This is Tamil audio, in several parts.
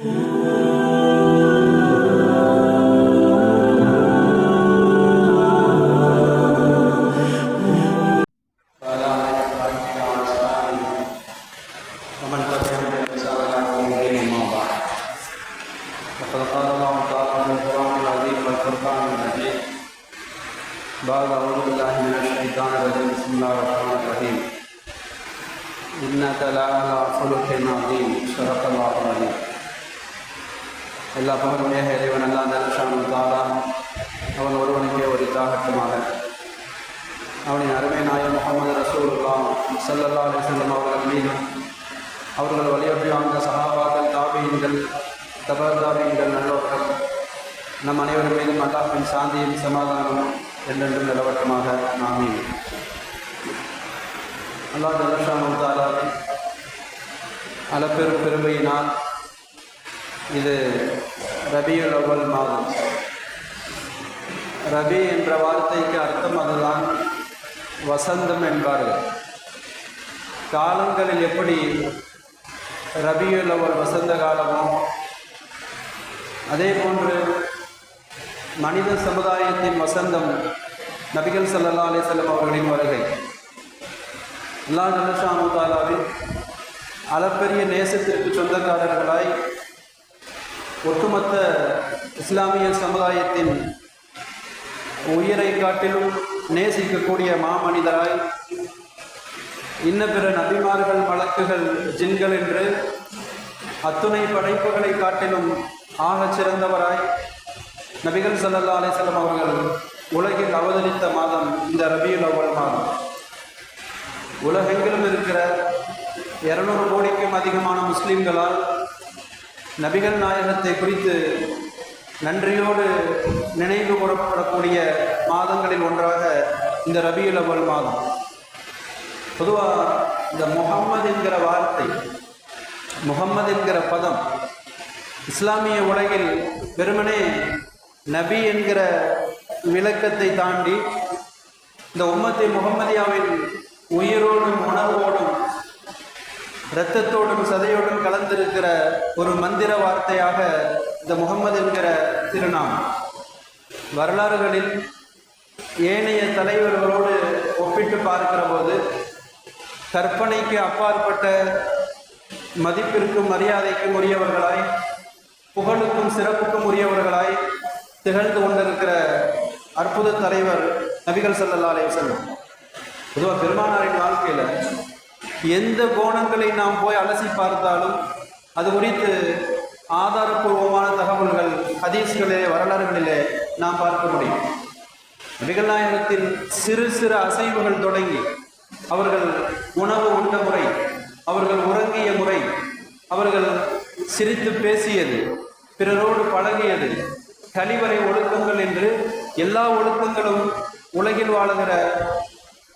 Ooh. சாந்தியும் சமாதானமும் என்றென்றும் நிலவட்டமாக நாமே. அல்லா ஜல்லஷானு தாலாவின் அளப்பெரும் பெருமையினால் இது ரபியுல் அவ்வல் மாதம். ரபி என்ற வார்த்தைக்கு அர்த்தம் அதுதான் வசந்தம் என்பார்கள். காலங்களில் எப்படி ரபியுல் அவ்வல் வசந்த காலமோ அதே போன்று மனித சமுதாயத்தின் வசந்தம் நபிகள் ஸல்லல்லாஹு அலைஹி வஸல்லம் அவர்களின் வருகை. அல்லா ஜல்லஷானு தாலாவின் அளப்பெரிய நேசத்திற்கு சொந்தக்காரர்களாய் ஒட்டுமொத்த இஸ்லாமிய சமுதாயத்தின் உயிரை காட்டிலும் நேசிக்கக்கூடிய மாமனிதராய் இன்ன பிற நபிமார்கள் வழக்குகள் ஜின்கள் என்று அத்துணை படைப்புகளை காட்டிலும் ஆகச் சிறந்தவராய் நபிகள் சல்லா அலிசல்லம் அவர்கள் உலகில் அவதரித்த மாதம் இந்த ரபியுல் அவ்வல் மாதம். உலகெங்கிலும் இருக்கிற இருநூறு கோடிக்கும் அதிகமான முஸ்லீம்களால் நபிகள் நாயகத்தை குறித்து நன்றியோடு நினைவு கூறப்படக்கூடிய மாதங்களில் ஒன்றாக இந்த ரபியுல் அவ்வல் மாதம். பொதுவாக இந்த முகம்மது என்கிற வார்த்தை முகம்மது என்கிற பதம் இஸ்லாமிய உலகில் வெறுமனே நபி என்கிற விளக்கத்தை தாண்டி இந்த உம்மத்தை முகமதியாவின் உயிரோடும் உணர்வோடும் இரத்தத்தோடும் சதையோடும் கலந்திருக்கிற ஒரு மந்திர வார்த்தையாக இந்த முகமது என்கிற திருநாமம். வரலாறுகளில் ஏனைய தலைவர்களோடு ஒப்பிட்டு பார்க்கிற போது கற்பனைக்கு அப்பாற்பட்ட மதிப்பிற்கும் மரியாதைக்கும் உரியவர்களாய் புகழுக்கும் சிறப்புக்கும் உரியவர்களாய் திகழ்ந்து கொண்டிருக்கிற அற்புத தலைவர் நபிகள் ஸல்லல்லாஹு செல்லும் பொதுவாக பெருமானாரின் வாழ்க்கையில் எந்த கோணங்களை நாம் போய் அலசி பார்த்தாலும் அது குறித்து ஆதாரப்பூர்வமான தகவல்கள் ஹதீஸ்களிலே வரலாறுகளிலே நாம் பார்க்க முடியும். நபிகள் நாயகத்தின் சிறு சிறு அசைவுகள் தொடங்கி அவர்கள் உணவு உண்ட முறை அவர்கள் உறங்கிய முறை அவர்கள் சிரித்து பேசியது பிறரோடு பழகியது கழிவறை ஒழுக்கங்கள் என்று எல்லா ஒழுக்கங்களும் உலகில் வாழுகிற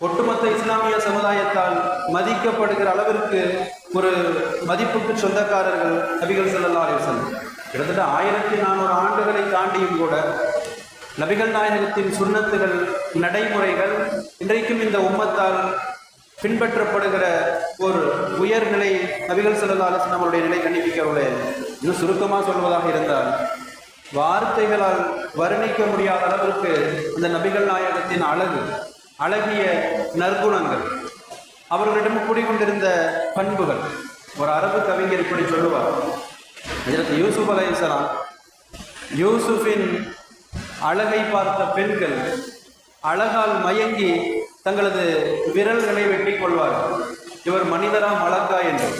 ஒட்டுமொத்த இஸ்லாமிய சமுதாயத்தால் மதிக்கப்படுகிற அளவிற்கு ஒரு மதிப்புக்கு சொந்தக்காரர்கள் நபிகள் செல்லல்லா அலிசன் கிட்டத்தட்ட ஆயிரத்தி நானூறு ஆண்டுகளை தாண்டியும் கூட நபிகள் நாயகத்தின் சுண்ணத்துகள் நடைமுறைகள் இன்றைக்கும் இந்த உம்மத்தால் பின்பற்றப்படுகிற ஒரு உயர்நிலை நபிகள் செல்லல்லா அலிசன் வஸல்லம் அவருடைய நிலை கண்டிப்பிக்கவில்லை இன்னும் சுருக்கமாக சொல்வதாக இருந்தால் வார்த்தைகளால் வர்ணிக்க முடியாத அளவிற்கு அந்த நபிகள் நாயகத்தின் அழகு அழகிய நற்குணங்கள் அவர்களிடம் குடிகொண்டிருந்த பண்புகள். ஒரு அரபு கவிஞர் இப்படி சொல்லுவார். இதற்கு யூசுப் அலைஹிஸ்ஸலாம் யூசுஃபின் அழகை பார்த்த பெண்கள் அழகால் மயங்கி தங்களது விரல்களை வெட்டி கொள்வார்கள். இவர் மனிதரா மலக்கா என்று.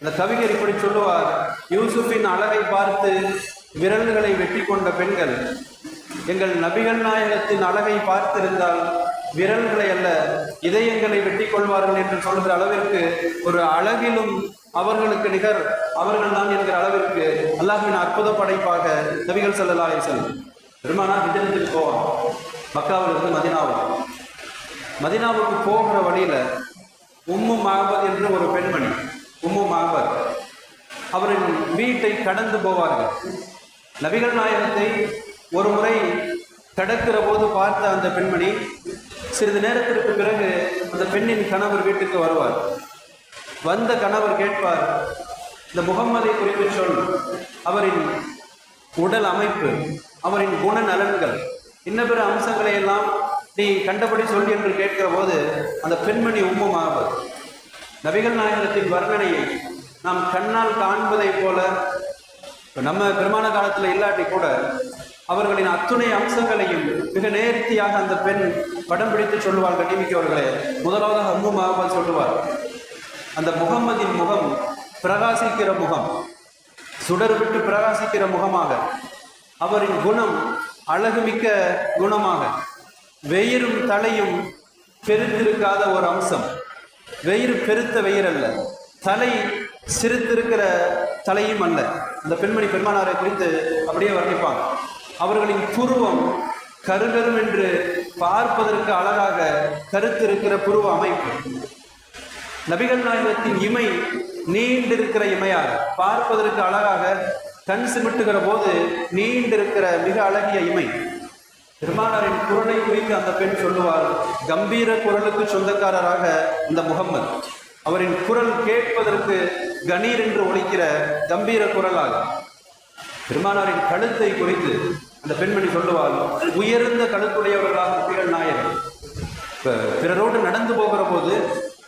அந்த கவிஞர் இப்படி சொல்லுவார் யூசுஃபின் அழகை பார்த்து விரல்களை வெட்டி கொண்ட பெண்கள் எங்கள் நபிகள் நாயகத்தின் அழகை பார்த்திருந்தால் விரல்களை அல்ல இதயங்களை வெட்டி கொள்வார்கள் என்று சொல்கிற அளவிற்கு ஒரு அழகிலும் அவர்களுக்கு நிகர் அவர்கள் தான் என்கிற அளவிற்கு அல்லாஹின் அற்புத படைப்பாக நபிகள் செல்லலாய் அலைஹி வஸல்லம். பெருமானா ஹிஜரத்துக்கு போவான். மக்காவிலிருந்து மதினாவுக்கு. மதினாவுக்கு போகிற வழியில உம்மு மகபத் என்று ஒரு பெண்மணி உம்மு மகபத் அவரின் வீட்டை கடந்து போவார்கள். நபிகள் நாயகத்தை ஒரு முறை கடக்கிற போது பார்த்த அந்த பெண்மணி சிறிது நேரத்திற்கு பிறகு அந்த பெண்ணின் கணவர் வீட்டுக்கு வருவார். வந்த கணவர் கேட்பார் இந்த முகம்மதை குறித்து சொல். அவரின் உடல் அமைப்பு அவரின் குண நலன்கள் இன்ன பிற அம்சங்களை எல்லாம் நீ கண்டபடி சொல் என்று கேட்கிற போது அந்த பெண்மணி உம்மமாவது நபிகள் நாயகத்தின் வர்ணனையை நாம் கண்ணால் காண்பதைப் போல இப்போ நம்ம பெருமான காலத்தில் இல்லாட்டி கூட அவர்களின் அத்துணை அம்சங்களையும் மிக நேர்த்தியாக அந்த பெண் படம் பிடித்து சொல்லுவார் கண்ணிமிக்கவர்களே முதலாவதாக அம்மு மகபால் சொல்லுவார். அந்த முகம்மதின் முகம் பிரகாசிக்கிற முகம் சுடர் விட்டு பிரகாசிக்கிற முகமாக அவரின் குணம் அழகுமிக்க குணமாக வெயிரும் தலையும் பெருத்திருக்காத ஒரு அம்சம். வெயிறு பெருத்த வெயிர் அல்ல தலை சிரித்திருக்கிற தலையும் அல்ல. அந்த பெண்மணி பெருமானாரை குறித்து அப்படியே வர்ணிப்பாங்க அவர்களின் புருவம் கருகரும் என்று பார்ப்பதற்கு அழகாக கருத்திருக்கிற புருவ அமைப்பு. நபிகள் நாயகத்தின் இமை நீண்டிருக்கிற இமையாக பார்ப்பதற்கு அழகாக கண் சிமிட்டுகிற போது நீண்டிருக்கிற மிக அழகிய இமை. பெருமானாரின் குரலை குறித்து அந்த பெண் சொல்லுவார். கம்பீர குரலுக்கு சொந்தக்காரராக இந்த முகம்மது. அவரின் குரல் கேட்பதற்கு கணீர் என்று ஒழிக்கிற கம்பீர குரலாக. பெருமானாரின் கழுத்தை குறித்து அந்த பெண்மணி சொல்லுவார் உயர்ந்த கழுத்துடையவர்களாக நபிகள் நாயகர் இப்ப பிறரோடு நடந்து போகிற போது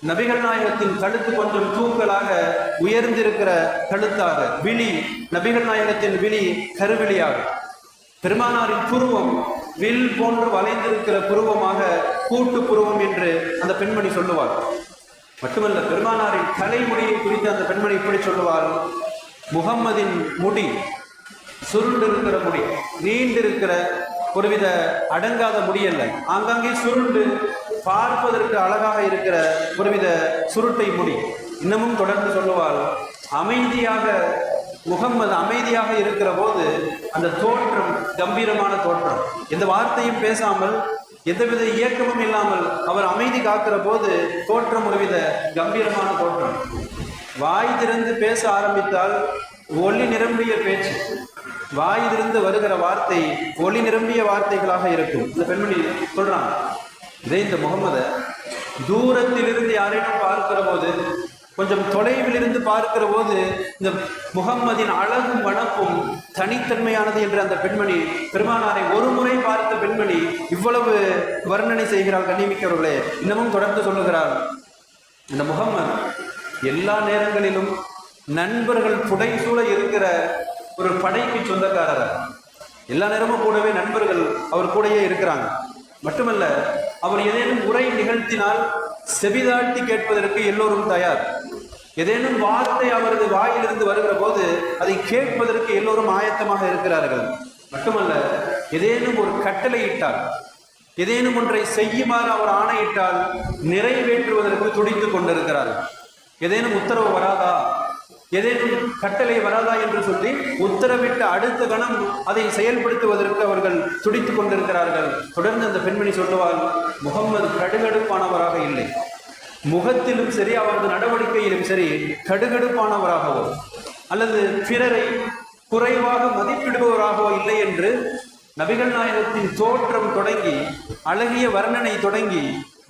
நபிகள் நாயகத்தின் கழுத்து கொஞ்சம் தூக்கலாக உயர்ந்திருக்கிற கழுத்தாக விழி நபிகள் நாயகத்தின் விழி கருவிழியாக. பெருமானாரின் புருவம் வில் போன்று வளைந்திருக்கிற புருவமாக கூட்டு புருவம் என்று அந்த பெண்மணி சொல்லுவார் மட்டுமல்ல பெருமானாரின் தலைமுடியை குறித்து அந்த பெண்மணி இப்படி சொல்லுவார் முகம்மதின் முடி சுருண்டிருக்கிற முடி நீண்டிருக்கிற ஒருவித அடங்காத முடியல்ல ஆங்காங்கே சுருண்டு பார்ப்பதற்கு அழகாக இருக்கிற ஒருவித சுருட்டை முடி. இன்னமும் தொடர்ந்து சொல்லுவார் அமைதியாக முகம்மது அமைதியாக இருக்கிற போது அந்த தோற்றம் கம்பீரமான தோற்றம். எந்த வார்த்தையும் பேசாமல் எந்தவித இயக்கமும் இல்லாமல் அவர் அமைதி காக்கிற போது தோற்றம் ஒருவித கம்பீரமான தோற்றம். வாய் திறந்து பேச ஆரம்பித்தால் ஒளி நிரம்பிய பேச்சு. வாயிலிருந்து வருகிற வார்த்தை ஒளி நிரம்பிய வார்த்தைகளாக இருக்கும். இந்த பெண்மணி சொல்றான் இதே இந்த முகமதை தூரத்திலிருந்து யாரேனும் பார்க்கிற போது கொஞ்சம் தொலைவில் இருந்து பார்க்கிற போது இந்த முகம்மதின் அழகும் வனப்பும் தனித்தன்மையானது என்று அந்த பெண்மணி பெருமானாரை ஒரு முறை பார்த்த பெண்மணி இவ்வளவு வர்ணனை செய்கிறாள் கண்ணிமிக்கவர்களே இன்னமும் தொடர்ந்து சொல்லுகிறாள் இந்த முகம்மது எல்லா நேரங்களிலும் நண்பர்கள் புடைசூழ இருக்கிற ஒரு படைக்கு சொந்தக்காரர். எல்லா நேரமும் கூடவே நண்பர்கள் அவர் கூடயே இருக்கிறாங்க. மட்டுமல்ல அவர் ஏதேனும் உரை நிகழ்த்தினால் செவிதாட்டி கேட்பதற்கு எல்லோரும் தயார். ஏதேனும் வார்த்தை அவரது வாயிலிருந்து வருகிற போது அதை கேட்பதற்கு எல்லோரும் ஆயத்தமாக இருக்கிறார்கள். மட்டுமல்ல ஏதேனும் ஒரு கட்டளையிட்டார் ஏதேனும் ஒன்றை செய்யுமாறு அவர் ஆணையிட்டால் நிறைவேற்றுவதற்கு துடித்து கொண்டிருக்கிறார்கள் ஏதேனும் உத்தரவு வராதா? ஏதேனும் கட்டளை வராதா என்று சொல்லி உத்தரவிட்ட அடுத்த கணம் அதை செயல்படுத்துவதற்கு அவர்கள் துடித்து கொண்டிருக்கிறார்கள். தொடர்ந்து அந்த பெண்மணி சொல்லுவார் முகம்மது கடுகடுப்பானவராக இல்லை. முகத்திலும் சரி அவரது நடவடிக்கையிலும் சரி கடுகடுப்பானவராகவோ அல்லது பிறரை குறைவாக மதிப்பிடுபவராகவோ இல்லை என்று நபிகள் நாயகத்தின் தோற்றம் தொடங்கி அழகிய வர்ணனை தொடங்கி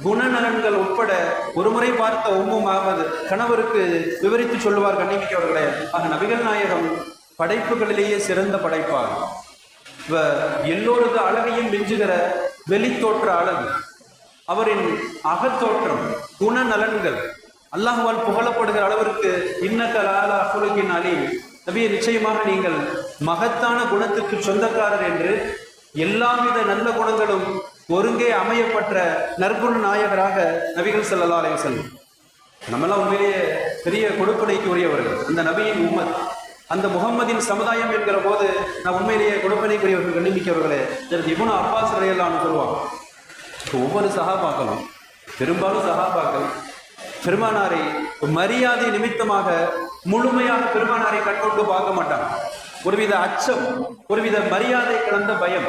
குணநலன்கள் உட்பட ஒருமுறை பார்த்த உம்மு அகமது கணவருக்கு விவரித்து சொல்லுவார் கண்ணிமிக்கவர்களே ஆக நபிகள் நாயகம் படைப்புகளிலேயே சிறந்த படைப்பார். இவ எல்லோரது அழகையும் மிஞ்சுகிற வெளித்தோற்ற அழகு. அவரின் அகத்தோற்றம் குணநலன்கள் அல்லாஹுவால் புகழப்படுகிற அளவிற்கு இன்னக்கலாலா அசுலுக்கின் அலி நபியை நிச்சயமாக நீங்கள் மகத்தான குணத்துக்கு சொந்தக்காரர் என்று எல்லாவித நல்ல குணங்களும் ஒருங்கே அமையப்பட்ட நற்குண நாயகராக நபிகள் ஸல்லல்லாஹு அலைய வஸல்லம். நம்மெல்லாம் உண்மையிலேயே பெரிய கொடுப்பனைக்கு உரியவர்கள் அந்த நபியின் உம்மத் அந்த முகம்மதின் சமுதாயம் என்கிற போது நான் உண்மையிலேயே கொடுப்பனைக்குரியவர்கள் கண்டிப்பிக்கவர்களே எனக்கு இபுன் அப்பாஸ் ரயிலான்னு சொல்லுவாங்க. ஒவ்வொரு சகாபாக்களும் பெரும்பாலும் சகாபாக்கள் பெருமானாரை மரியாதை நிமித்தமாக முழுமையாக பெருமானாரை கண்கொண்டு பார்க்க மாட்டாங்க. ஒருவித அச்சம் ஒருவித மரியாதை கலந்த பயம்.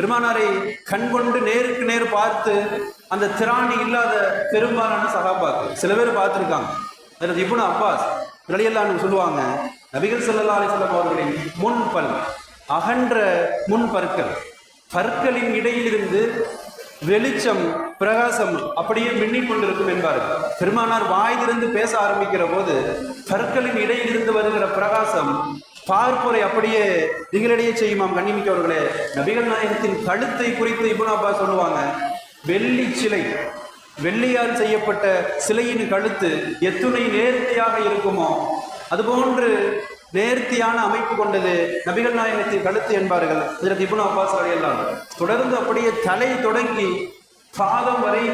பெருமானாரை கண்கொண்டு நேருக்கு நேர் பார்த்து அந்த திராணி இல்லாத பெரும்பாலான சகாபாக்கள். சில பேர் பார்த்துருக்காங்க. அதில் இப்னு அப்பாஸ் விளையல்லான்னு சொல்லுவாங்க நபிகள் ஸல்லல்லாஹு அலைஹி வஸல்லம் அவர்களின் முன் பல் அகன்ற முன் பற்கள் பற்களின் இடையிலிருந்து வெளிச்சம் பிரகாசம் அப்படியே மின்னிக் கொண்டிருக்கும் என்பார்கள். பெருமானார் வாயிலிருந்து பேச ஆரம்பிக்கிற போது கற்களின் இடையிலிருந்து வருகிற பிரகாசம் பார்ப்போரை அப்படியே திகிலடைய செய்யுமாம் கண்ணிமிக்கவர்களே. நபிகள் நாயகத்தின் கழுத்தை குறித்து இபுன் அப்பா சொல்லுவாங்க. வெள்ளி சிலை வெள்ளியால் செய்யப்பட்ட சிலையின் கழுத்து எத்துணை நேர்த்தியாக இருக்குமோ? அதுபோன்று நேர்த்தியான அமைப்பு கொண்டது நபிகள் நாயகத்தின் கழுத்து என்பார்கள். இதற்கு இபுன் அப்பாஸ் அலையெல்லாம் தொடர்ந்து அப்படியே தலை தொடங்கி பாதம் வரை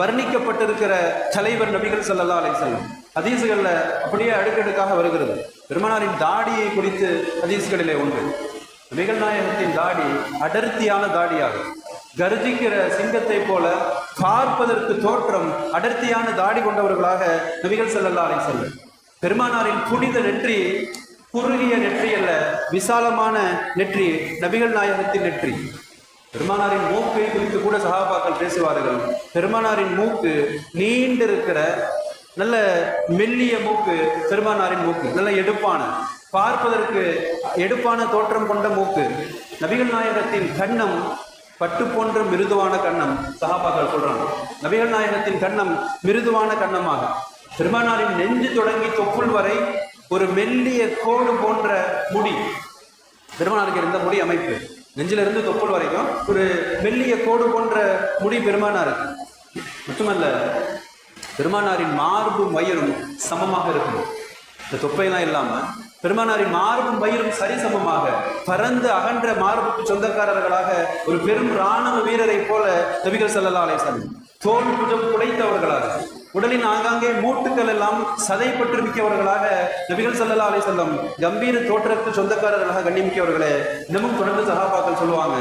வர்ணிக்கப்பட்டிருக்கிற தலைவர் நபிகள் ஸல்லல்லாஹு அலை செல்லம் ஹதீசுகளில் அப்படியே அடுக்கடுக்காக வருகிறது. பெருமானாரின் தாடியை குறித்து ஹதீசுகளிலே ஒன்று நபிகள் நாயகத்தின் தாடி அடர்த்தியான தாடியாகும். கர்ஜிக்கிற சிங்கத்தை போல பார்ப்பதற்கு தோற்றம் அடர்த்தியான தாடி கொண்டவர்களாக நபிகள் செல்லல்லா அலை செல்லம் பெருமானாரின் புனித நெற்றி குறுகிய நெற்றி அல்ல விசாலமான நெற்றி நபிகள் நாயகத்தின் நெற்றி. பெருமானாரின் மூக்கை குறித்து கூட சகாபாக்கள் பேசுவார்கள். பெருமானாரின் மூக்கு நீண்டிருக்கிற நல்ல மெல்லிய மூக்கு பெருமானாரின் மூக்கு நல்ல எடுப்பான. பார்ப்பதற்கு எடுப்பான தோற்றம் கொண்ட மூக்கு. நபிகள் நாயகத்தின் கண்ணம் பட்டு போன்ற மிருதுவான கண்ணம் சகாபாக்கள் சொல்றாங்க. நபிகள் நாயகத்தின் கண்ணம் மிருதுவான கண்ணமாக. பெருமானாரின் நெஞ்சு தொடங்கி தொப்புள் வரை ஒரு மெல்லிய கோடு போன்ற முடி. பெருமானாருக்கு இருந்த முடி அமைப்பு. நெஞ்சிலிருந்து தொப்புள் வரைக்கும் ஒரு மெல்லிய கோடு போன்ற முடி பெருமானாருக்கு மட்டுமல்ல பெருமானாரின் மார்பு மயிரும் சமமாக இருக்கும். இந்த தொப்பையெல்லாம் இல்லாமல் பெருமானாரின் மார்பும் வயிறும் சரிசமமாக பறந்து அகன்ற மார்புக்கு சொந்தக்காரர்களாக ஒரு பெரும் இராணுவ வீரரை போல நபிகள் ஸல்லல்லாஹு அலேசன் தோல் புஜம் குடைத்தவர்களாக உடலின் ஆங்காங்கே மூட்டுக்கள் எல்லாம் சதைப்பட்டு மிக்கவர்களாக நபிகள் ஸல்லல்லாஹு அலைஹி கம்பீர தோற்றத்துக்கு சொந்தக்காரர்களாக கண்ணிமிக்கவர்களே இன்னமும் தொடர்ந்து சகாபாக்கள் சொல்லுவாங்க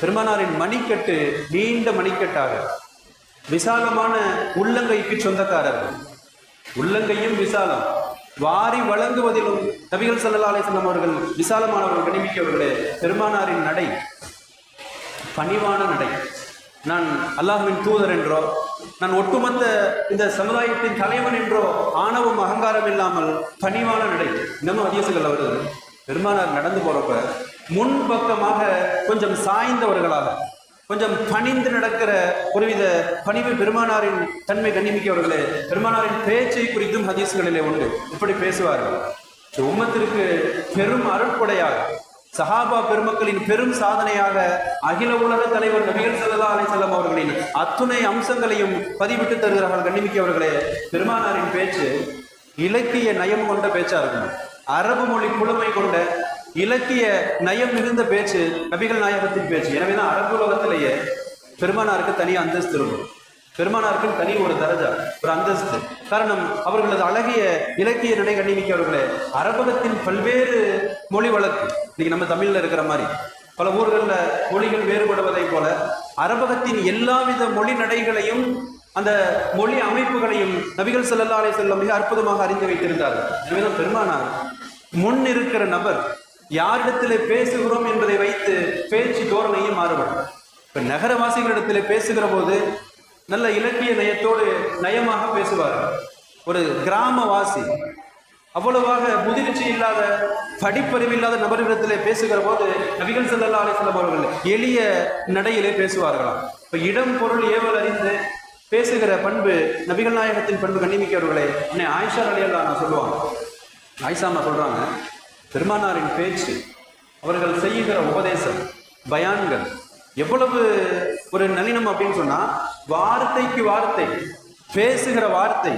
பெருமானாரின் மணிக்கட்டு நீண்ட மணிக்கட்டாக. விசாலமான உள்ளங்கைக்கு சொந்தக்காரர்கள். உள்ளங்கையும் விசாலம். வாரி வழங்குவதிலும் நபிகள் சல்லா அலிஸ்லாம் அவர்கள் விசாலமானவர்கள் கணிமிக்கவர்களே பெருமானாரின் நடை பணிவான நடை. நான் அல்லாஹுவின் தூதர் என்றோ நான் ஒட்டுமொத்த இந்த சமுதாயத்தின் தலைவன் என்றோ ஆணவம் அகங்காரம் இல்லாமல் பணிவான நடை. இன்னமும் அதிகசுகள் வருது. பெருமானார் நடந்து போறப்ப முன்பக்கமாக கொஞ்சம் சாய்ந்தவர்களாக கொஞ்சம் பணிந்து நடக்கிற ஒருவித பணிவு பெருமானாரின் தன்மை கண்ணிமிக்கவர்களே பெருமானாரின் பேச்சை குறித்தும் ஹதீஸ்களிலே உண்டு. இப்படி பேசுவார்கள். உம்மத்திற்கு பெரும் அருட்கொடையாக சஹாபா பெருமக்களின் பெரும் சாதனையாக அகில உலக தலைவர் நபிகள் ஸல்லல்லாஹு அலை செல்லம் அவர்களின் அத்துணை அம்சங்களையும் பதிவிட்டு தருகிறார்கள் கண்ணிமிக்கவர்களே பெருமானாரின் பேச்சு இலக்கிய நயம் கொண்ட பேச்சா இருக்கும். அரபு மொழி புலமை கொண்ட இலக்கிய நயம் மிகுந்த பேச்சு நபிகள் நாயகத்தின் பேச்சு. எனவேதான் அரபு உலகத்திலேயே பெருமானாருக்கு தனி அந்தஸ்து இருக்கும். பெருமானாருக்கு தனி ஒரு தரஜா ஒரு அந்தஸ்து. காரணம் அவர்களது அழகிய இலக்கிய நடை கண்ணிமிக்கவர்களே அரபகத்தின் பல்வேறு மொழி வழக்கு. இன்னைக்கு நம்ம தமிழ்ல இருக்கிற மாதிரி பல ஊர்களில் மொழிகள் வேறுபடுவதைப் போல அரபகத்தின் எல்லாவித மொழி நடைகளையும் அந்த மொழி அமைப்புகளையும் நபிகள் ஸல்லல்லாஹு அலைஹி மிக அற்புதமாக அறிந்து வைத்திருந்தார்கள். எனவேதான் பெருமானார் முன் இருக்கிற நபர் யாரிடத்தில் பேசுகிறோம் என்பதை வைத்து பேச்சு தோரணையும் மாறுபடும். இப்போ நகரவாசிகளிடத்தில் பேசுகிற போது நல்ல இலக்கிய நயத்தோடு நயமாக பேசுவார்கள் ஒரு கிராமவாசி அவ்வளவாக முதிர்ச்சி இல்லாத படிப்பறிவு இல்லாத நபர்களிடத்தில் பேசுகிற போது நபிகள் ஸல்லல்லாஹு ஆலை வஸல்லம் அவர்கள் எளிய நடையிலே பேசுவார்களாம். இப்போ இடம் பொருள் ஏவல் அறிந்து பேசுகிற பண்பு நபிகள் நாயகத்தின் பண்பு கண்ணிமிக்கவர்களே என்னை ஆயிஷா அலியல்லா நான் சொல்லுவாங்க. ஆயிஷாமா சொல்கிறாங்க பெருமானாரின் பேச்சு அவர்கள் செய்யுகிற உபதேசம் பயான்கள் எவ்வளவு ஒரு நளினம் அப்படின்னு சொன்னா வார்த்தைக்கு வார்த்தை பேசுகிற வார்த்தை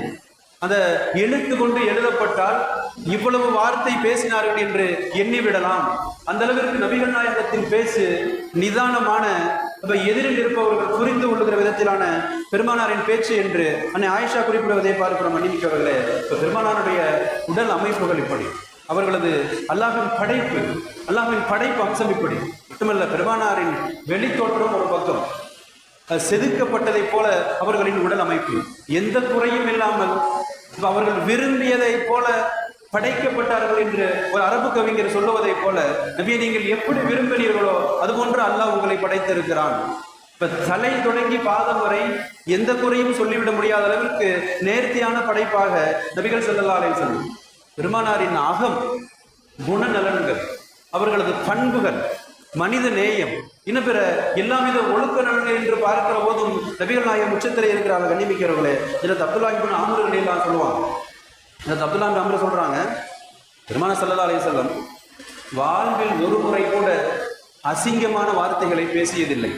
அந்த எழுத்து கொண்டு எழுதப்பட்டால் இவ்வளவு வார்த்தை பேசினார்கள் என்று எண்ணி விடலாம். அந்த அளவிற்கு நபிகள் நாயகத்தின் பேச்சு நிதானமான அப்ப எதிரில் இருப்பவர்கள் புரிந்து கொள்ளுகிற விதத்திலான பெருமானாரின் பேச்சு என்று அன்னை ஆயிஷா குறிப்பிடுவதை பார்க்கிறோம் மன்னிமிக்கவர்களே இப்ப பெருமானாருடைய உடல் அமைப்புகள் இப்படி. அவர்களது அல்லாஹின் படைப்பு அல்லாஹின் படைப்பு அம்சம் இப்படி மட்டுமல்ல பெருமானாரின் வெளித்தோற்றம் ஒரு பக்கம். செதுக்கப்பட்டதைப் போல அவர்களின் உடல் அமைப்பு. எந்த குறையும் இல்லாமல் அவர்கள் விரும்பியதைப் போல படைக்கப்பட்டார்கள் என்று ஒரு அரபு கவிஞர் சொல்லுவதைப் போல நபியை நீங்கள் எப்படி விரும்பினீர்களோ அதுபோன்று அல்லாஹ் உங்களை படைத்திருக்கிறான். இப்ப தலை தொடங்கி பாதம் வரை எந்த குறையும் சொல்லிவிட முடியாத அளவிற்கு நேர்த்தியான படைப்பாக நபிகள் செல்லலாலே சொல்லும் பெருமானாரின் அகம் குணநலன்கள் அவர்களது பண்புகள் மனித நேயம் இன்னும் பிற எல்லாவித ஒழுக்க நலன்கள் என்று பார்க்கிற போதும் நபிகள் நாயம் உச்சத்திலே இருக்கிறாங்க கண்ணிமிக்கிறவர்களே இதில் அப்துல்லாஹிபின் அமர்கள் எல்லாம் சொல்லுவாங்க. இந்த அப்துல்லா அமர் சொல்றாங்க பெருமான சல்லா அலைஹி வாழ்வில் ஒரு முறை கூட அசிங்கமான வார்த்தைகளை பேசியதில்லை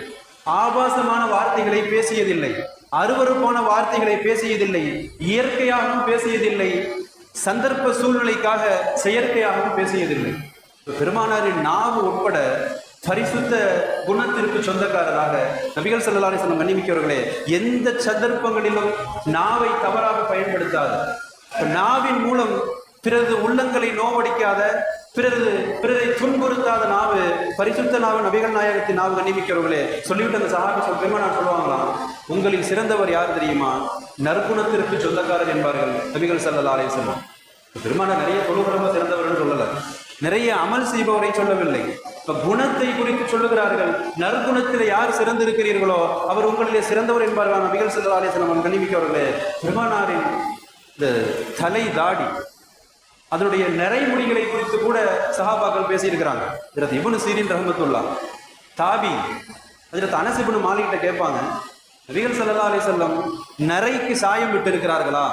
ஆபாசமான வார்த்தைகளை பேசியதில்லை அருவருப்பான வார்த்தைகளை பேசியதில்லை இயற்கையாகவும் பேசியதில்லை சந்தர்ப்ப சூழ்நிலைக்காக செயற்கையாகவும் பேசியதில்லை. பெருமானாரின் நாவு உட்பட பரிசுத்த குணத்திற்கு சொந்தக்காரராக நபிகள் செல்லலாரி சொன்ன மன்னிமிக்கவர்களே எந்த சந்தர்ப்பங்களிலும் நாவை தவறாக பயன்படுத்தாது. நாவின் மூலம் பிறகு உள்ளங்களை நோவடிக்காத பிறகு பிறரை துன்புறுத்தாத நாவு பரிசுத்த நாவு நபிகள் நாயகத்தின் நாவு கண்ணிமிக்கிறவர்களே சொல்லிவிட்டு அந்த சஹாபி சொல் பெருமானார் சொல்லுவாங்களாம் உங்களில் சிறந்தவர் யார் தெரியுமா? நற்குணத்திற்கு சொந்தக்காரர் என்பார்கள் நபிகள் ஸல்லல்லாஹு அலைஹி வஸல்லம். பெருமானார் நிறைய தொழுகிறவங்க சிறந்தவர்கள் சொல்லல. நிறைய அமல் செய்பவரை சொல்லவில்லை. இப்ப குணத்தை குறித்து சொல்லுகிறார்கள். நற்குணத்தில் யார் சிறந்திருக்கிறீர்களோ அவர் உங்களிலே சிறந்தவர் என்பார்கள் நபிகள் ஸல்லல்லாஹு அலைஹி வஸல்லம் கண்ணிமிக்கவர்களே? பெருமானாரின் இந்த தலை தாடி அதனுடைய நிறைமுடிகளை குறித்து கூட சஹாபாக்கள் பேசியிருக்கிறாங்க. இதில் இபுனு சீரின் ரஹமத்துல்லா. தாபி அதில் அனசிபுனு மாலிகிட்ட கேட்பாங்க நபிகள் சல்லா அலி செல்லம் நரைக்கு சாயம் விட்டு இருக்கிறார்களா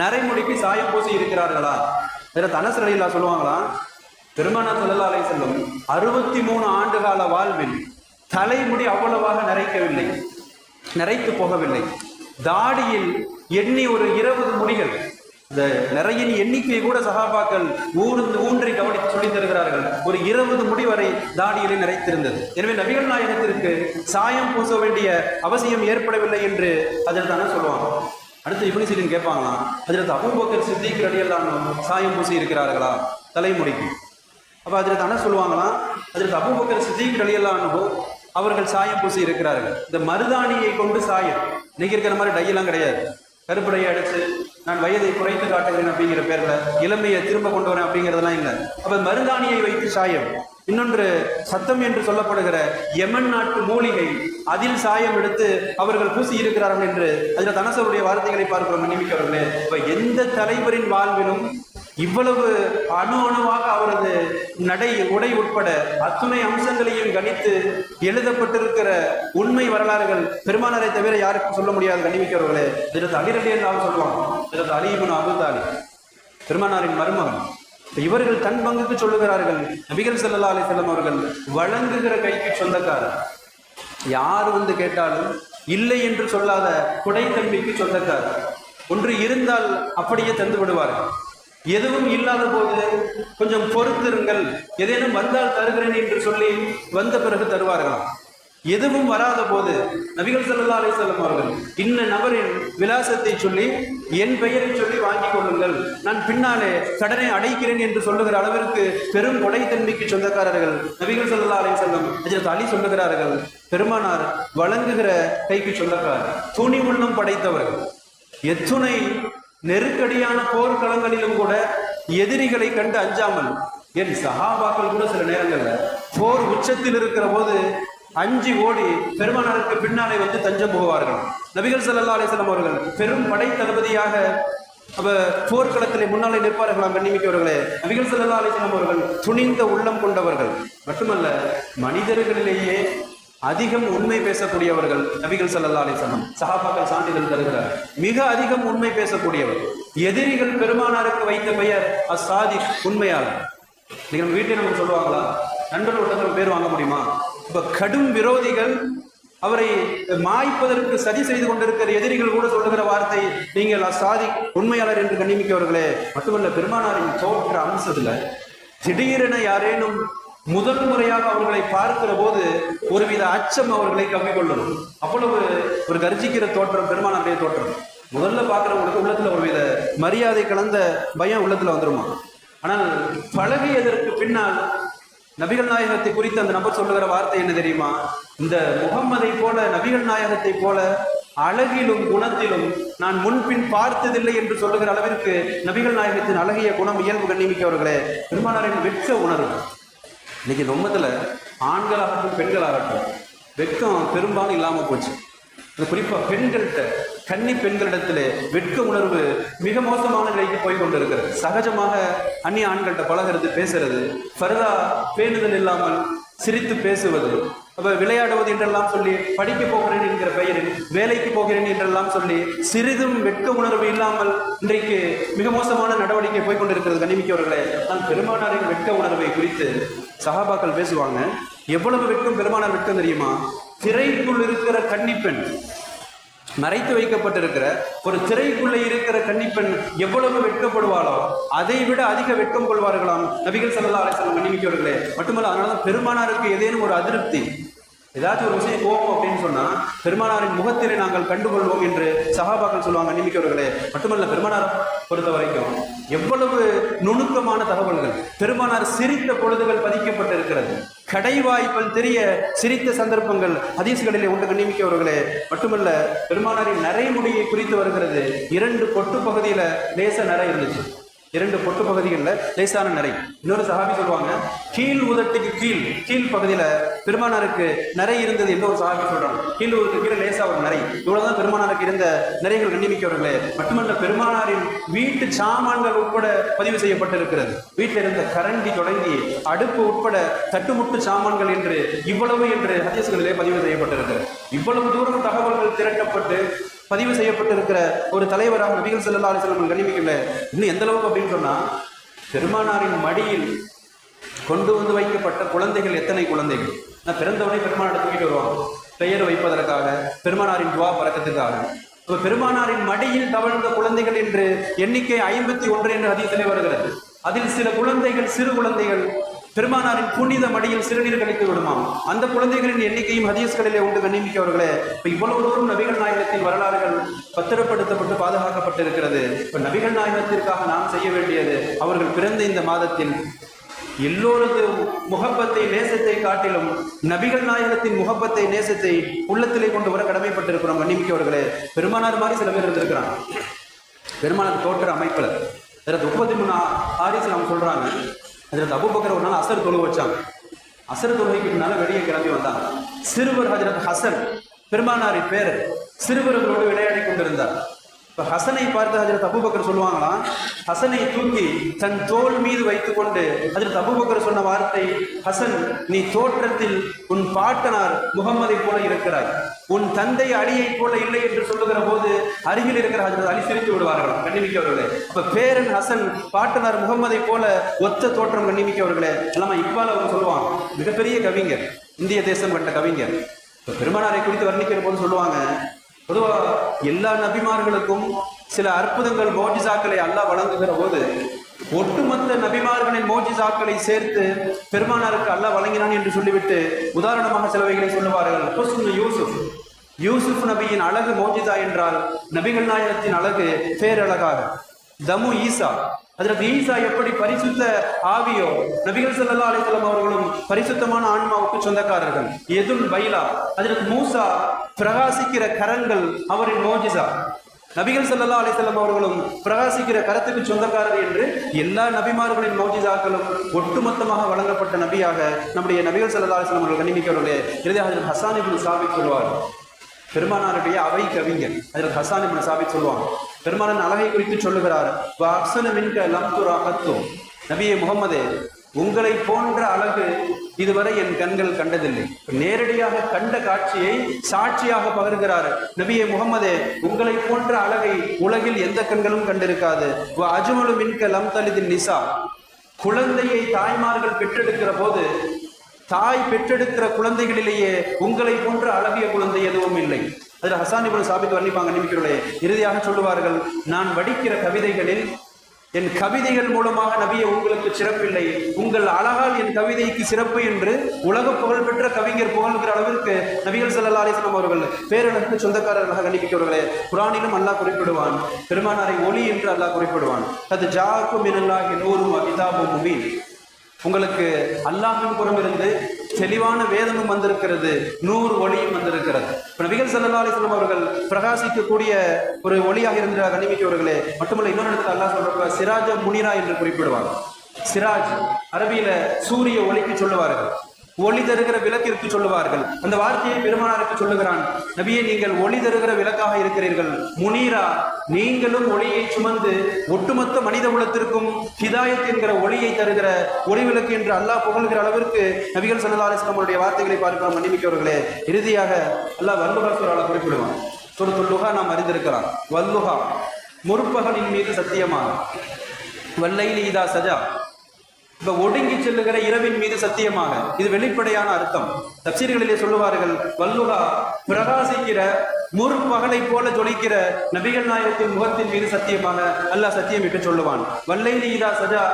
நரைமுடிக்கு சாயம் பூசி இருக்கிறார்களா? இதில் தனசு ரயிலா சொல்லுவாங்களா பெருமானா சல்லா அலி செல்லம் அறுபத்தி மூணு ஆண்டு கால வாழ்வில் தலைமுடி அவ்வளவாக நரைக்கவில்லை. நரைத்து போகவில்லை. தாடியில் எண்ணி ஒரு இருபது முடிகள் இந்த நிறையின் எண்ணிக்கையை கூட சகாபாக்கள் ஊர்ந்து ஊன்றி கவனித்து சொல்லி தருகிறார்கள். ஒரு இருபது முடி வரை தாடியிலே நிறைத்திருந்தது. எனவே நபிகள் நாயகத்திற்கு சாயம் பூச வேண்டிய அவசியம் ஏற்படவில்லை என்று அதில் தானே சொல்லுவாங்க அடுத்து இப்படி சீரின் கேட்பாங்களாம் அதில் அபூபக்கர் சித்திக்கு அடியெல்லாம் சாயம் பூசி இருக்கிறார்களா? தலைமுடிக்கு. அப்போ அதில் தானே சொல்லுவாங்களாம் அதில் அபூபக்கர் சித்திக்கு அடியெல்லாம் அவர்கள் சாயம் பூசி இருக்கிறார்கள். இந்த மருதாணியை கொண்டு சாயம். இன்னைக்கு இருக்கிற மாதிரி டையெல்லாம் கிடையாது. கருப்படையை அடிச்சு நான் வயதை குறைத்து காட்டுகிறேன் அப்படிங்கிற பேர்ல இளமையை திரும்ப கொண்டு வரேன் அப்படிங்கிறதெல்லாம் இல்லை. அப்போ மருதாணியை வைத்து சாயம். இன்னொன்று சத்தம் என்று சொல்லப்படுகிற யமன் நாட்டு மூலிகை. அதில் சாயம் எடுத்து அவர்கள் பூசி இருக்கிறார்கள் என்று அதில் தனசருடைய வார்த்தைகளை பார்க்கிறோம் நியமிக்கிறவர்களே இப்போ எந்த தலைவரின் வாழ்விலும் இவ்வளவு அணு அணுவாக அவரது நடை உடை உட்பட அத்துணை அம்சங்களையும் கணித்து எழுதப்பட்டிருக்கிற உண்மை வரலாறுகள் பெருமானரை தவிர யாருக்கும் சொல்ல முடியாது கண்டிப்பிக்கிறவர்களே திரு அலிரடி என்று சொல்லுவாங்க திரு அலிபுன் அபுதாலி பெருமானாரின் மருமகன். இவர்கள் தன் பங்குக்கு சொல்லுகிறார்கள் நபிகள் செல்லல்லா அலி செல்லம் அவர்கள் வழங்குகிற கைக்கு சொந்தக்காரர். யார் வந்து கேட்டாலும் இல்லை என்று சொல்லாத குடை தம்பிக்கு சொந்தக்காரர். ஒன்று இருந்தால் அப்படியே தந்து விடுவார்கள். எதுவும் இல்லாத போது கொஞ்சம் பொறுத்திருங்கள். ஏதேனும் வந்தால் தருகிறேன் என்று சொல்லி வந்த பிறகு தருவார்களாம். எதுவும் வராத போது நபிகள் செல்லா அலை செல்லும் அவர்கள் இன்ன நபரின் விலாசத்தை சொல்லி என் பெயரை சொல்லி வாங்கிக் கொள்ளுங்கள். நான் பின்னாலே கடனை அடைக்கிறேன் என்று சொல்லுகிற அளவிற்கு பெரும் கொடைத்தன்மைக்கு சொந்தக்காரர்கள் நபிகள் செல்லா அலை செல்லும் ஹஜ்ரத் அலி சொல்லுகிறார்கள் பெருமானார் வழங்குகிற கைக்கு சொந்தக்காரர் துணி உள்ளம் படைத்தவர்கள் எத்துணை நெருக்கடியான போர்க்களங்களிலும் கூட எதிரிகளை கண்டு அஞ்சாமல் என் சகாபாக்கள் கூட சில நேரங்கள்ல போர் உச்சத்தில் இருக்கிற போது அஞ்சு ஓடி பெருமானாருக்கு பின்னாலே வந்து தஞ்சம் புகுவார்கள். நபிகள் சல்லா அலிஸ்லாம் அவர்கள் பெரும் படை தளபதியாக அப்ப போர்க்களத்திலே முன்னாலே நிற்பார்களாம் கண்ணிமிக்கவர்களே. நபிகள் சல்லா அலிஸ்லாம் அவர்கள் துணிந்த உள்ளம் கொண்டவர்கள். மட்டுமல்ல மனிதர்களிலேயே அதிகம் உண்மை பேசக்கூடியவர்கள் நபிகள் சல்லா அலைஹி வஸல்லம் சஹாபாக்கள் சான்றிதழ் தருகிறார். மிக அதிகம் உண்மை பேசக்கூடியவர் எதிரிகள் பெருமானாருக்கு வைத்த பெயர் அசாதி உண்மையாளர் நீங்க நம்ம வீட்டில் நமக்கு சொல்லுவாங்களா? நண்பர்கள் ஒருத்தர் பேர் வாங்க முடியுமா? இப்ப கடும் விரோதிகள் அவரை மாய்ப்பதற்கு சதி செய்து கொண்டிருக்கிற எதிரிகள் கூட சொல்லுகிற வார்த்தை நீங்கள் அசாதி உண்மையாளர் என்று கண்ணிமிக்கவர்களே. மட்டுமல்ல பெருமானாரின் தோற்ற அம்சத்துல திடீரென யாரேனும் முதல் முறையாக அவர்களை பார்க்கிற போது ஒருவித அச்சம் அவர்களை கவ்விக்கொள்ளும் அவ்வளவு ஒரு கர்ஜிக்கிற தோற்றம் பெருமானுடைய தோற்றம். முதல்ல பார்க்குறவங்களுக்கு உள்ளத்தில் ஒருவித மரியாதை கலந்த பயம் உள்ளத்தில் வந்துருமா? ஆனால் பழகியதற்கு பின்னால் நபிகள் நாயகத்தை குறித்து அந்த நபர் சொல்லுகிற வார்த்தை என்ன தெரியுமா? இந்த முகம்மதை போல நபிகள் நாயகத்தை போல அழகிலும் குணத்திலும் நான் முன்பின் பார்த்ததில்லை என்று சொல்லுகிற அளவிற்கு நபிகள் நாயகத்தின் அழகிய குணம் இயல்பு கண்ணிமிக்கவர்களே பெருமானாரின் வெட்க உணர்வு. இன்னைக்கு இந்த உம்மத்தில் ஆண்களாகட்டும் பெண்களாகட்டும் வெட்கம் பெரும்பாலும் இல்லாமல் போச்சு. அது குறிப்பாக பெண்கள்கிட்ட கன்னி பெண்களிடத்திலே வெட்க உணர்வு மிக மோசமான நிலைக்கு போய் கொண்டிருக்கிறது. சகஜமாக அந்நிய ஆண்கள்கிட்ட பழகிறது பேசுறது ஃபர்தா பேணுதல் இல்லாமல் சிரித்து பேசுவது அப்ப என்றெல்லாம் சொல்லி படிக்க போகிறேன் என்கிற பெயரில் வேலைக்கு போகிறேன் என்றெல்லாம் சொல்லி சிறிதும் வெட்க உணர்வு இல்லாமல் இன்றைக்கு மிக மோசமான நடவடிக்கை போய் கொண்டிருக்கிறது கண்ணிமிக்கவர்களே நான் பெருமானாரின் வெட்க உணர்வை குறித்து சகாபாக்கள் பேசுவாங்க. எவ்வளவு வெட்கம் பெருமானார் வெட்கம் தெரியுமா? திரைக்குள் இருக்கிற கன்னிப்பெண் மறைத்து வைக்கப்பட்டிருக்கிற ஒரு திரைக்குள்ளே இருக்கிற கன்னிப்பெண் எவ்வளவு வெட்கப்படுவாளோ அதை விட அதிக வெட்கம் கொள்வார்களாம் நபிகள் சல்லா அலைஹி வஸல்லம் மட்டுமல்ல அதனால தான் பெருமானாருக்கு ஏதேனும் ஒரு அதிருப்தி ஏதாச்சும் ஒரு விஷயம் போவோம் அப்படின்னு சொன்னா பெருமானாரின் முகத்திலே நாங்கள் கண்டுகொள்வோம் என்று சகாபாக்கள் சொல்லுவாங்க நியமிக்கவர்களே மட்டுமல்ல பெருமானாரை பொறுத்த வரைக்கும் எவ்வளவு நுணுக்கமான தகவல்கள் பெருமானார் சிரித்த பொழுதுகள் பதிக்கப்பட்டிருக்கிறது. கடைவாய்ப்பல் தெரிய சிரித்த சந்தர்ப்பங்கள் ஹதீஸ்களிலே உண்டு கண்ணிமிக்கவர்களே மட்டுமல்ல பெருமானாரின் நரைமுடியை குறித்து வருகிறது. இரண்டு பொட்டு பகுதியில லேச நரை இருந்துச்சு. இரண்டு பொட்டு பகுதிகளில் லேசான நிறை இன்னொரு சஹாபி சொல்லுவாங்க கீழ் உதட்டுக்கு கீழ் கீழ் பகுதியில் பெருமானாருக்கு நிறை இருந்தது என்று ஒரு சஹாபி சொல்றாங்க. கீழ் உதட்டுக்கு கீழே லேசா ஒரு நிறை இவ்வளவுதான் பெருமானாருக்கு இருந்த நிறைகள் கண்ணிமிக்கவர்களே மட்டுமல்ல பெருமானாரின் வீட்டு சாமான்கள் உட்பட பதிவு செய்யப்பட்டிருக்கிறது. வீட்டில் இருந்த கரண்டி தொடங்கி அடுப்பு உட்பட தட்டுமுட்டு சாமான்கள் என்று இவ்வளவு என்று ஹதீஸ்களிலே பதிவு செய்யப்பட்டிருக்கிறது. இவ்வளவு தூரம் தகவல்கள் திரட்டப்பட்டு பதிவு செய்யப்பட்டிருக்கிற ஒரு தலைவராக நபிகள் ஸல்லல்லாஹு அலைஹி வஸல்லம் கண்ணிமிக்கல இன்னும் எந்த அளவுக்கு அப்படின்னு சொன்னா பெருமானாரின் மடியில் கொண்டு வந்து வைக்கப்பட்ட குழந்தைகள் எத்தனை குழந்தைகள்? நான் பிறந்தவனே பெருமானாரை தூக்கிட்டு வருவாங்க பெயர் வைப்பதற்காக பெருமானாரின் துவா பறக்கத்துக்காக இப்போ பெருமானாரின் மடியில் தவழ்ந்த குழந்தைகள் என்று எண்ணிக்கை ஐம்பத்தி ஒன்று என்று அதிகத்திலே வருகிறது. அதில் சில குழந்தைகள் சிறு குழந்தைகள் பெருமானாரின் புனித மடியில் சிறுநீர் கழித்து விடுமாம். அந்த குழந்தைகளின் எண்ணிக்கையும் ஹதீஸ்களிலே உண்டு கண்ணிமிக்கவர்களே. இப்ப இவ்வளவு தூரம் நபிகள் நாயகத்தின் வரலாறுகள் பத்திரப்படுத்தப்பட்டு பாதுகாக்கப்பட்டிருக்கிறது. இப்ப நபிகள் நாயகத்திற்காக நாம் செய்ய வேண்டியது அவர்கள் பிறந்த இந்த மாதத்தில் எல்லோரது முகப்பத்தை நேசத்தை காட்டிலும் நபிகள் நாயகத்தின் முகப்பத்தை நேசத்தை உள்ளத்திலே கொண்டு வர கடமைப்பட்டிருக்கிறோம் கண்ணிமிக்கவர்களே. பெருமானார் மாதிரி சில பேர் இருந்திருக்கிறாங்க. பெருமானார் தோற்ற அமைப்பில். முப்பத்தி மூணு ஆரிசு நாம் சொல்றாங்க அதில் அபுபக்கர் ஒரு நாள் அசர் தொழு வச்சாங்க. அசர் தொழுகைக்கு பின்னால வெளியே கிளம்பி வந்தாங்க. சிறுவர் ஹஜரத் ஹசன் பெருமானாரின் பேர் சிறுவர்களோடு விளையாடி கொண்டிருந்தார். இப்போ ஹசனை பார்த்து ஹஜரத் பக்கர் சொல்லுவாங்களாம் ஹசனை தூக்கி தன் தோல் மீது வைத்துக்கொண்டு ஹஜரத் பக்கர் சொன்ன வார்த்தை ஹசன் நீ தோற்றத்தில் உன் பாட்டனார் முகம்மதை போல இருக்கிறாய். உன் தந்தை அடியை போல இல்லை என்று சொல்லுகிற போது அருகில் இருக்கிற ஹஜரத் அலி சிரித்து விடுவார்களாம். கண்ணிமிக்கவர்களே அப்ப பேரன் ஹசன் பாட்டனார் முகம்மதை போல ஒத்த தோற்றம் கண்ணிமிக்கவர்களே எல்லாமே இப்பால் அவங்க சொல்லுவாங்க. மிகப்பெரிய கவிஞர் இந்திய தேசம் கண்ட கவிஞர். இப்போ பெருமானாரை குறித்து வர்ணிக்கிற போது சொல்லுவாங்க பொதுவா எல்லா நபிமார்களுக்கும் சில அற்புதங்கள் மோஜிசாக்களை அல்லாஹ் வழங்குகிற போது ஒட்டுமொத்த நபிமார்களின் மோஜிசாக்களை சேர்த்து பெருமானாருக்கு அல்லாஹ் வழங்கினான் என்று சொல்லிவிட்டு உதாரணமாக சிலவைகளை சொல்லுவார்கள். ஹுஸ்னு யூசுப் யூசுப் நபியின் அழகு மோஜிதா என்றால் நபிகள் நாயகத்தின் அழகு பேரழகாக. தமு ஈசா. அதில் ஈசா எப்படி பரிசுத்த ஆவியோ நபிகள் சல்லா அலைஹி அவர்களும் பரிசுத்தமான ஆன்மாவுக்கு சொந்தக்காரர்கள். எதுல் பைலா. அதில் மூசா பிரகாசிக்கிற கரங்கள் அவரின் மோஜிசா. நபிகள் ஸல்லல்லாஹு அலைஹி அவர்களும் பிரகாசிக்கிற கரத்துக்கு சொந்தக்காரர் என்று எல்லா நபிமார்களின் மோஜிசாக்களும் ஒட்டுமொத்தமாக வழங்கப்பட்ட நபியாக நம்முடைய நபிகள் சல்லா அலைஹி அவர்கள் கண்ணிமிக்கவர்களே இறுதியாக ஹசான் இப்னு சொல்வார். பெருமானாருடைய அவை கவிஞர் அதில் ஹசான் இப்னு சாபித் சொல்லுவாங்க. பெருமானாரின் அழகை குறித்து சொல்லுகிறார் வாக்சன மின்க லம்துரா ஹத்து. நபியே முகமதே உங்களை போன்ற அழகு இதுவரை என் கண்கள் கண்டதில்லை. நேரடியாக கண்ட காட்சியை சாட்சியாக பகர்கிறார். நபியே முகமதே உங்களை போன்ற அழகை உலகில் எந்த கண்களும் கண்டிருக்காது. அஜுமலு மின்க லம் தலிதின் நிசா. குழந்தையை தாய்மார்கள் பெற்றெடுக்கிற போது தாய் பெற்றெடுக்கிற குழந்தைகளிலேயே உங்களை போன்ற அழகிய குழந்தை எதுவும் இல்லை. அதில் ஹசான் இப்னு சாபித்து வர்ணிப்பாங்க நிமிக்கிறோட இறுதியாக சொல்லுவார்கள் நான் வடிக்கிற கவிதைகளில் என் கவிதைகள் மூலமாக நபிய உங்களுக்கு சிறப்பில்லை. உங்கள் அழகால் என் கவிதைக்கு சிறப்பு என்று உலக புகழ்பெற்ற கவிஞர் புகழ்கிற அளவிற்கு நபிகள் ஸல்லல்லாஹு அலைஹி அவர்கள் பேரழகுக்கு சொந்தக்காரர்களாக கண்டிப்பிக்கவர்களே குரானிலும் அல்லாஹ் குறிப்பிடுவான். பெருமானாரை ஒளி என்று அல்லாஹ் குறிப்பிடுவான். அது ஜாக்கும் இனல்லாகி நூறும் அகிதாபும் முபீன். உங்களுக்கு அல்லாஹின் புறமிருந்து தெளிவான வேதமும் வந்திருக்கிறது நூறு ஒளியும் வந்திருக்கிறது. இப்போ நபிகள் சல்லா அலிஸ்லாம் அவர்கள் பிரகாசிக்கக்கூடிய ஒரு ஒளியாக இருந்த கண்ணிமிக்கவர்களே மட்டுமல்ல இன்னொரு இடத்துல அல்லாஹ் சொல்றப்ப சிராஜ முனிரா என்று குறிப்பிடுவாங்க. சிராஜ் அரபியில சூரிய ஒளிக்கு சொல்லுவார்கள். ஒளி தருகிற விளக்கிற்கு சொல்லுவார்கள். அந்த வார்த்தையை பெருமானாருக்கு சொல்லுகிறான் நபியே நீங்கள் ஒளி தருகிற விளக்காக இருக்கிறீர்கள். முனீரா நீங்களும் ஒளியை சுமந்து ஒட்டுமொத்த மனித குலத்திற்கும் ஹிதாயத் என்கிற ஒளியை தருகிற ஒளி விளக்கு என்று அல்லாஹ் புகழ்கிற அளவிற்கு நபிகள் சல்லா அலிஸ்லாமுடைய வார்த்தைகளை பார்க்கிறோம் மன்னிமிக்கவர்களே இறுதியாக அல்லாஹ் வல்லுகா சூறால குறிப்பிடுவான். சுரத்துல்லுகா நாம் அறிந்திருக்கலாம். வல்லுகா முற்பகலின் மீது சத்தியமாக. வல்லையில் இதா சஜா. இப்ப ஒடுங்கி செல்லுகிற இரவின் மீது சத்தியமாக. இது வெளிப்படையான அர்த்தம். தப்சீர்களிலே சொல்லுவார்கள் வல்லுகா பிரகாசிக்கிற முற்பகலை போல ஜொலிக்கிற நபிகள் நாயகத்தின் முகத்தின் மீது சத்தியமாக அல்லாஹ் சத்தியம் என்று சொல்லுவான். வல்லை நீதா சஜா.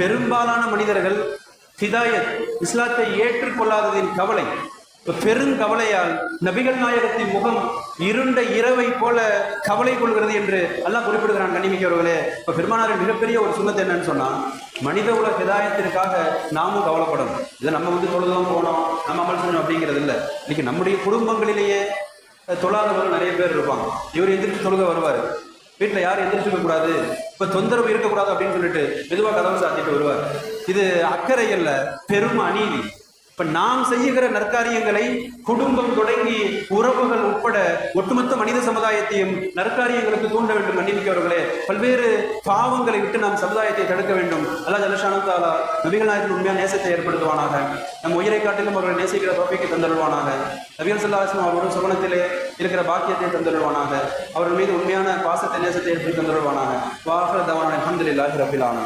பெரும்பாலான மனிதர்கள் ஹிதாயத் இஸ்லாத்தை ஏற்றுக்கொள்ளாததின் கவலை பெருங்கவலையால் நபிகள் நாயகத்தின் முகம் இருண்ட இரவை போல கவலை கொள்கிறது என்று எல்லாம் குறிப்பிடுகிறான் கண்ணிமிக்கவர்களே இப்போ பெருமானாரின் மிகப்பெரிய ஒரு சுண்ணத்து என்னன்னு சொன்னால் மனித உலக ஹிதாயத்திற்காக நாமும் கவலைப்படணும். இதை நம்ம வந்து தொழுதும் போனோம் நம்ம அமல் செய்யணும் அப்படிங்கிறது இல்லை. இன்னைக்கு நம்முடைய குடும்பங்களிலேயே தொழாதவர்கள் நிறைய பேர் இருப்பாங்க. இவர் எந்திரிச்சு தொழுக வருவார். வீட்டில் யாரும் எந்திரிச்சுக்க கூடாது. இப்போ தொந்தரவு இருக்கக்கூடாது அப்படின்னு சொல்லிட்டு மெதுவாக கதவு சாத்திட்டு வருவார். இது அக்கறை பெரும் அநீதி. இப்ப நாம் செய்யுகிற நற்காரியங்களை குடும்பம் தொடங்கி உறவுகள் உட்பட ஒட்டுமொத்த மனித சமுதாயத்தையும் நற்காரியங்களுக்கு தூண்ட வேண்டும் மன்னிமிக்கவர்களே பல்வேறு பாவங்களை விட்டு நாம் சமுதாயத்தை தடுக்க வேண்டும். அல்லா ஜலஷானு தாலா நபிகள் நாயகத்தின் உண்மையான நேசத்தை ஏற்படுத்துவானாக. நம் உயிரை காட்டிலும் அவர்களை நேசிக்கிற தோப்பிக்கு தந்துடுவானாக நபிகள் சல்லாஸ்லம் அவரோட சுவனத்திலே இருக்கிற பாக்கியத்தை தந்துடுவானாக அவர்கள் மீது உண்மையான பாசத்தை நேசத்தை ஏற்படுத்தி தந்துடுவானாக வாகர தவான அஹமதுல்லாஹி ரபிலான